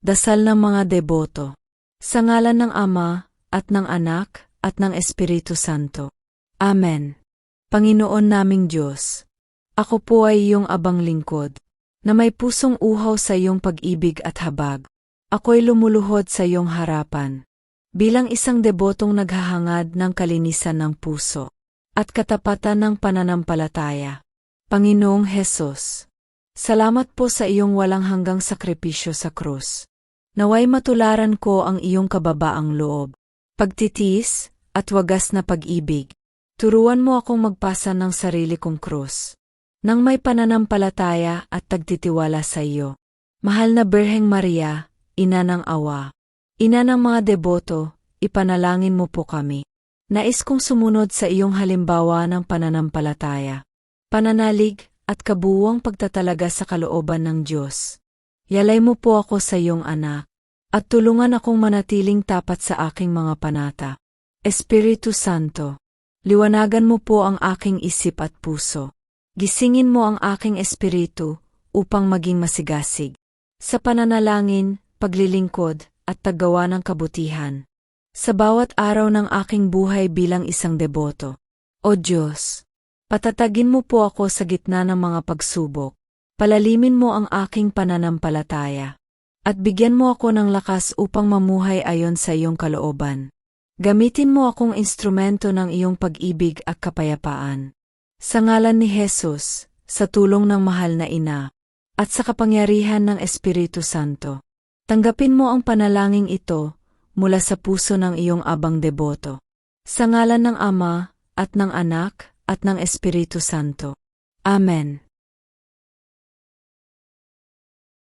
Dasal ng mga deboto. Sa ngalan ng Ama, at ng Anak, at ng Espiritu Santo. Amen. Panginoon naming Diyos, ako po ay iyong abang lingkod, na may pusong uhaw sa iyong pag-ibig at habag. Ako'y lumuluhod sa iyong harapan, bilang isang debotong naghahangad ng kalinisan ng puso, at katapatan ng pananampalataya. Panginoong Hesus, salamat po sa iyong walang hanggang sakripisyo sa krus. Naway matularan ko ang iyong kababaang loob, pagtitiis, at wagas na pag-ibig. Turuan mo akong magpasa ng sarili kong krus. Nang may pananampalataya at tagtitiwala sa iyo. Mahal na Birheng Maria, Ina ng Awa. Ina ng mga deboto, ipanalangin mo po kami. Nais kong sumunod sa iyong halimbawa ng pananampalataya. Pananalig at kabuwang pagtatalaga sa kalooban ng Diyos. Yalay mo po ako sa iyong anak, at tulungan akong manatiling tapat sa aking mga panata. Espiritu Santo, liwanagan mo po ang aking isip at puso. Gisingin mo ang aking espiritu upang maging masigasig. Sa pananalangin, paglilingkod, at taggawa ng kabutihan. Sa bawat araw ng aking buhay bilang isang deboto. O Diyos, patatagin mo po ako sa gitna ng mga pagsubok. Palalimin mo ang aking pananampalataya. At bigyan mo ako ng lakas upang mamuhay ayon sa iyong kalooban. Gamitin mo akong instrumento ng iyong pag-ibig at kapayapaan. Sa ngalan ni Jesus, sa tulong ng mahal na ina, at sa kapangyarihan ng Espiritu Santo, tanggapin mo ang panalangin ito mula sa puso ng iyong abang deboto. Sa ngalan ng Ama, at ng Anak, at ng Espiritu Santo. Amen.